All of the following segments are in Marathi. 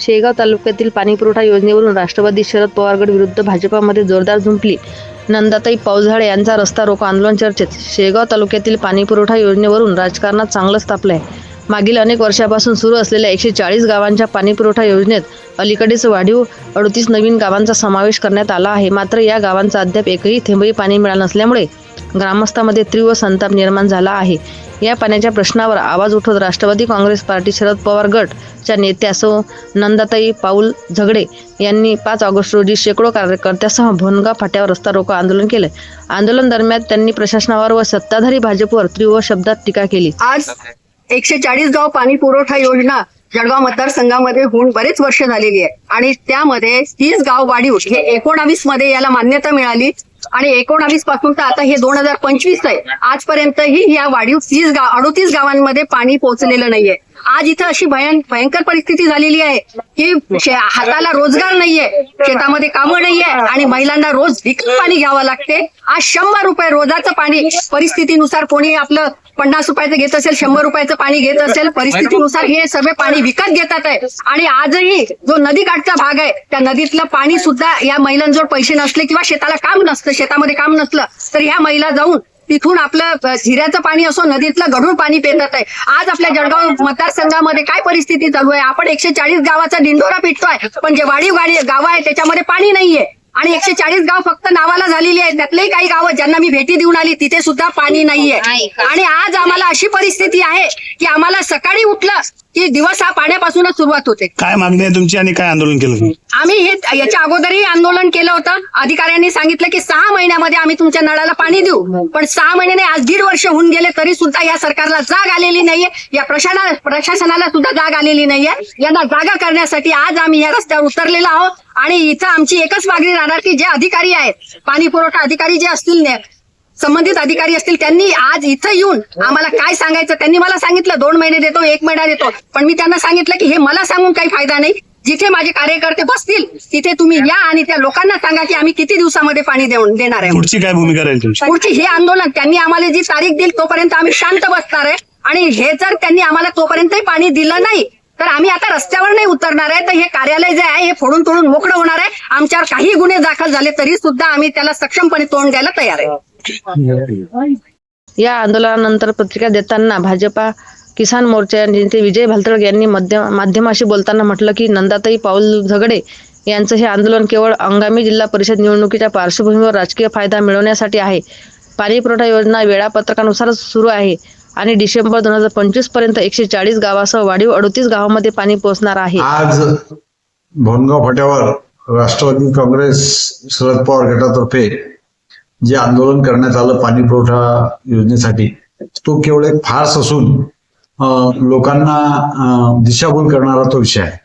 शेगाव तालुक्यातील पाणीपुरवठा योजनेवरून राष्ट्रवादी शरद पवारगड विरुद्ध भाजपामध्ये जोरदार झुंपली. नंदाताई पावझाळे यांचा रस्ता रोको आंदोलन चर्चेत. शेगाव तालुक्यातील पाणीपुरवठा योजनेवरून राजकारणात चांगलंच तापलं आहे मागील अनेक वर्षापासून सुरू असलेल्या एकशे चाळीस गावांच्या पाणीपुरवठा योजनेत अलीकडेच वाढीव अडतीस नवीन गावांचा समावेश करण्यात आला आहे. मात्र या गावांचा अद्याप एकही थेंबही पाणी मिळालं नसल्यामुळे ग्रामस्थांमध्ये तीव्र संताप निर्माण झाला आहे. या पाण्याच्या प्रश्नावर आवाज उठवत राष्ट्रवादी काँग्रेस पार्टी शरद पवार गटच्या नेत्या सो नंदाताई पाऊल झगडे यांनी पाच ऑगस्ट रोजी शेकडो कार्यकर्त्यासह भोनगा फाट्यावर रस्ता रोको आंदोलन केले. आंदोलन दरम्यान त्यांनी प्रशासनावर व सत्ताधारी भाजपवर तीव्र शब्दात टीका केली. आज एकशे चाळीस गाव पाणी पुरवठा योजना जळगाव मतदारसंघामध्ये होऊन बरेच वर्ष झालेली आहे. आणि त्यामध्ये तीस गाव वाढीव हे एकोणावीसमध्ये याला मान्यता मिळाली. आणि एकोणावीसपासून तर आता हे दोन हजार पंचवीस आहे. आजपर्यंतही या वाढीव तीस गाव अडोतीस गावांमध्ये पाणी पोहोचलेलं नाहीये. आज इथं अशी भयं भयंकर परिस्थिती झालेली आहे की हाताला रोजगार नाहीये शेतामध्ये कामं नाहीये आणि महिलांना रोज विकत पाणी घ्यावं लागते. आज शंभर रुपये रोजाचं पाणी परिस्थितीनुसार कोणी आपलं पन्नास रुपयाचं घेत असेल शंभर रुपयाचं पाणी घेत असेल परिस्थितीनुसार हे सगळे पाणी विकत घेतात आहे. आणि आजही जो नदीकाठचा भाग आहे त्या नदीतलं पाणी सुद्धा या महिलांजवळ पैसे नसले किंवा शेताला काम नसतं शेतामध्ये काम नसलं तर ह्या महिला जाऊन तिथून आपलं झिऱ्याचं पाणी असो नदीतलं गढूळ पाणी पेरत आहे. आज आपल्या जळगाव मतदारसंघामध्ये काय परिस्थिती चालू आहे? आपण एकशे चाळीस गावाचा दिंडोरा पिटतोय पण जे वाढीव गाडी गावं आहे त्याच्यामध्ये पाणी नाहीये. आणि एकशे चाळीस गाव फक्त नावाला झालेली आहेत. त्यातलेही काही गावं ज्यांना मी भेटी देऊन आली तिथे सुद्धा पाणी नाहीये. आणि आज आम्हाला अशी परिस्थिती आहे की आम्हाला सकाळी उठलं की दिवस हा पाण्यापासूनच सुरुवात होते. काय मागणी आहे तुमची आणि काय आंदोलन केलं तुम्ही? आम्ही हे याच्या अगोदरही आंदोलन केलं होतं. अधिकाऱ्यांनी सांगितलं की सहा महिन्यामध्ये आम्ही तुमच्या नळाला पाणी देऊ. पण सहा महिने नाही आज दीड वर्ष होऊन गेले तरी सुद्धा या सरकारला जाग आलेली नाहीये. या प्रशासना प्रशासनाला सुद्धा जाग आलेली नाहीये. यांना जागा करण्यासाठी आज आम्ही या रस्त्यावर उतरलेलो आहोत. आणि इथं आमची एकच मागणी राहणार की जे अधिकारी आहेत पाणी पुरवठा अधिकारी जे असतील ने- संबंधित अधिकारी असतील त्यांनी आज इथं येऊन आम्हाला काय सांगायचं? त्यांनी मला सांगितलं दोन महिने देतो एक महिना देतो. पण मी त्यांना सांगितलं की हे मला सांगून काही फायदा नाही. जिथे माझे कार्यकर्ते बसतील तिथे तुम्ही या आणि त्या लोकांना सांगा की आम्ही किती दिवसामध्ये पाणी देऊन देणार आहे पुढची काय भूमिका राहील तुमची? पुढची हे आंदोलन त्यांनी आम्हाला जी तारीख दिली तोपर्यंत आम्ही शांत बसणार आहे. आणि हे जर त्यांनी आम्हाला तोपर्यंतही पाणी दिलं नाही तर आम्ही आता रस्त्यावर नाही उतरणार आहे. तर हे कार्यालय जे आहे हे फोडून तोडून मोकळं होणार आहे. आमच्यावर काही गुन्हे दाखल झाले तरी सुद्धा आम्ही त्याला सक्षमपणे तोंड द्यायला तयार आहे. या आंदोलनानंतर पत्रिका देताना भाजपा किसान मोर्चा नेते विजय भालतळग यांनी माध्यमाशी बोलताना म्हटलं की नंदाताई पाऊल झगडे यांचं हे आंदोलन केवळ अंगामी जिल्हा परिषद निवडणुकीच्या पार्श्वभूमीवर राजकीय फायदा मिळवण्यासाठी आहे. पाणी पुरवठा योजना वेळापत्रकानुसारच सुरू आहे आणि डिसेंबर दोन हजार पंचवीसपर्यंत एकशे चाळीस गावासह वाढीव अडतीस गावामध्ये पाणी पोहोचणार आहे. आज भोनगाव फाट्यावर राष्ट्रवादी काँग्रेस शरद पवार गटातर्फे जे आंदोलन करण्यात आलं पाणी पुरवठा योजनेसाठी तो केवळ एक फार्स असून लोकांना दिशाभूल करणारा तो विषय आहे.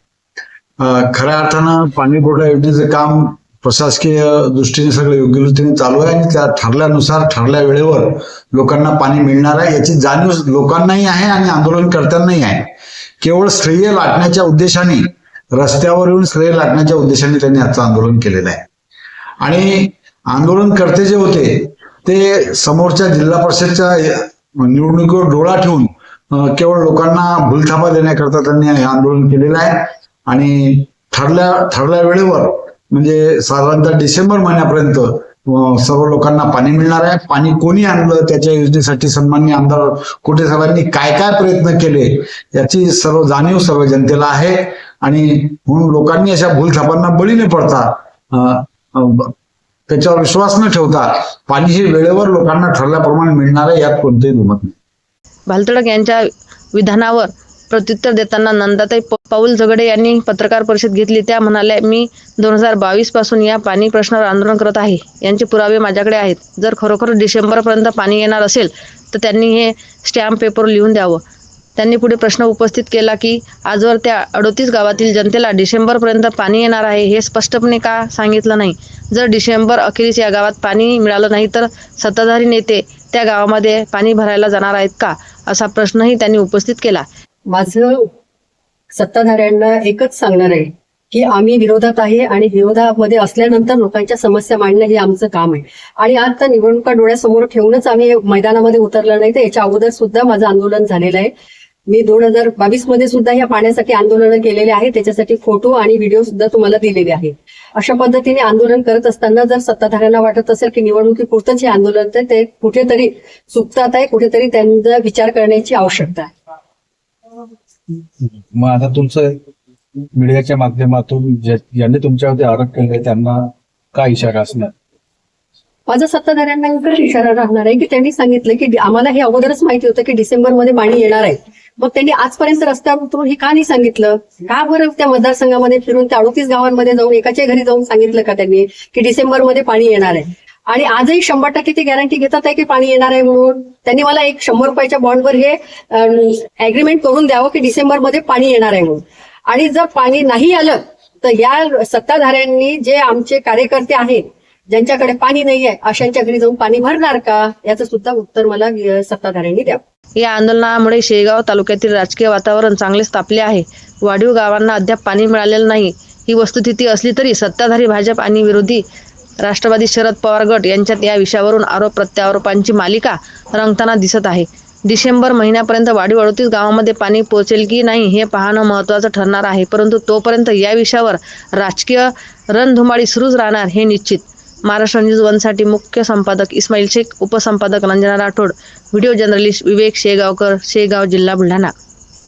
खऱ्या अर्थानं पाणी पुरवठा योजनेचं काम प्रशासकीय दृष्टीने सगळं योग्य रीतीने चालू आहे आणि त्या ठरल्यानुसार ठरल्या वेळेवर लोकांना पाणी मिळणार आहे याची जाणीव लोकांनाही आहे आणि आंदोलनकर्त्यांनाही आहे. केवळ श्रेय लाटण्याच्या उद्देशाने रस्त्यावर येऊन श्रेय लाटण्याच्या उद्देशाने त्यांनी आजचं आंदोलन केलेलं आहे. आणि आंदोलनकर्ते जे होते ते समोरच्या जिल्हा परिषदच्या निवडणुकीवर डोळा ठेवून केवळ लोकांना भूलथापा देण्याकरता त्यांनी हे आंदोलन केलेलं आहे. आणि ठरल्या ठरल्या वेळेवर म्हणजे साधारणतः डिसेंबर महिन्यापर्यंत सर्व लोकांना पाणी मिळणार आहे. पाणी कोणी आणलं त्याच्या योजनेसाठी सन्मान्य आमदार कोटे साहेबांनी काय काय प्रयत्न केले याची सर्व जाणीव सर्व जनतेला आहे. आणि म्हणून लोकांनी अशा भूलथापांना बळी न पडता त्याच्यावर विश्वास न ठेवता पाणी हे वेळेवर लोकांना ठरल्याप्रमाणे मिळणार आहे यात कोणतेही दुमत नाही. भालतडक यांच्या विधानावर प्रत्युत्तर देताना नंदाताई पाऊल झगडे यांनी पत्रकार परिषद घेतली. त्या म्हणाल्या मी दोन हजार बावीसपासून या पाणी प्रश्नावर आंदोलन करत आहे. यांचे पुरावे माझ्याकडे आहेत. जर खरोखर डिसेंबरपर्यंत पाणी येणार असेल तर त्यांनी हे स्टॅम्प पेपर लिहून द्यावं. त्यांनी पुढे प्रश्न उपस्थित केला की आजवर त्या अडोतीस गावातील जनतेला डिसेंबरपर्यंत पाणी येणार आहे हे स्पष्टपणे का सांगितलं नाही? जर डिसेंबर अखेरीस या गावात पाणी मिळालं नाही तर सत्ताधारी नेते त्या गावामध्ये पाणी भरायला जाणार आहेत का? असा प्रश्नही त्यांनी उपस्थित केला. माझं सत्ताधाऱ्यांना एकच सांगणार आहे की आम्ही विरोधात आहे आणि विरोधामध्ये असल्यानंतर लोकांच्या समस्या मांडणं हे आमचं काम आहे. आणि आज निवडणुका डोळ्यासमोर ठेवूनच आम्ही मैदानामध्ये उतरलं नाही तर याच्या अगोदर सुद्धा माझं आंदोलन झालेलं आहे. मी दोन हजार बावीसमध्ये सुद्धा या पाण्यासाठी आंदोलन केलेले आहे त्याच्यासाठी फोटो आणि व्हिडिओ सुद्धा तुम्हाला दिलेले आहे अशा पद्धतीने आंदोलन करत असताना जर सत्ताधाऱ्यांना वाटत असेल की निवडणुकीपुरतंच हे आंदोलन तर ते कुठेतरी चुकतात आहे. कुठेतरी त्यांचा विचार करण्याची आवश्यकता आहे. मग आता तुमचं मीडियाच्या माध्यमातून ज्या- ज्यांनी तुमच्यावरती आरोप केले त्यांना काय इशारा असणार? माझा सत्ताधाऱ्यांना इशारा राहणार आहे की त्यांनी सांगितलं की आम्हाला हे अगोदरच माहिती होतं की डिसेंबरमध्ये पाणी येणार आहे. मग त्यांनी आजपर्यंत रस्त्यावर उतरून हे का नाही सांगितलं? का बरं त्या मतदारसंघामध्ये फिरून त्या अडतीस गावांमध्ये जाऊन एकाच्या घरी जाऊन सांगितलं का त्यांनी की डिसेंबरमध्ये पाणी येणार आहे? आणि आजही शंभर टक्के ती गॅरंटी घेतात आहे की पाणी येणार आहे म्हणून. त्यांनी मला एक शंभर रुपयाच्या बॉन्डवर हे अग्रीमेंट करून द्यावं की डिसेंबरमध्ये पाणी येणार आहे म्हणून. आणि जर पाणी नाही आलं तर या सत्ताधाऱ्यांनी जे आमचे कार्यकर्ते आहेत ज्यांच्याकडे पाणी नाही आहे अशांच्या घरी जाऊन पाणी भरणार का? याचं सुद्धा उत्तर मला सत्ताधाऱ्यांनी द्यावं या आंदोलनामुळे शेगाव तालुक्यातील राजकीय वातावरण चांगलेच तापले आहे. वाढीव गावांना अद्याप पाणी मिळालेलं नाही. ही वस्तुस्थिती असली तरी सत्ताधारी भाजप आणि विरोधी राष्ट्रवादी शरद पवार गट यांच्यात या विषयावरून आरोप प्रत्यारोपांची मालिका रंगताना दिसत आहे. डिसेंबर महिन्यापर्यंत वाढीव अडतीस गावामध्ये पाणी पोहोचेल की नाही हे पाहणं महत्त्वाचं ठरणार आहे. परंतु तोपर्यंत या विषयावर राजकीय रणधुमाळी सुरूच राहणार हे निश्चित. महाराष्ट्र न्यूज वनसाठी मुख्य संपादक इस्माईल शेख उपसंपादक रंजना राठोड व्हिडिओ जर्नलिस्ट विवेक शेगावकर शेगाव जिल्हा बुलढाणा.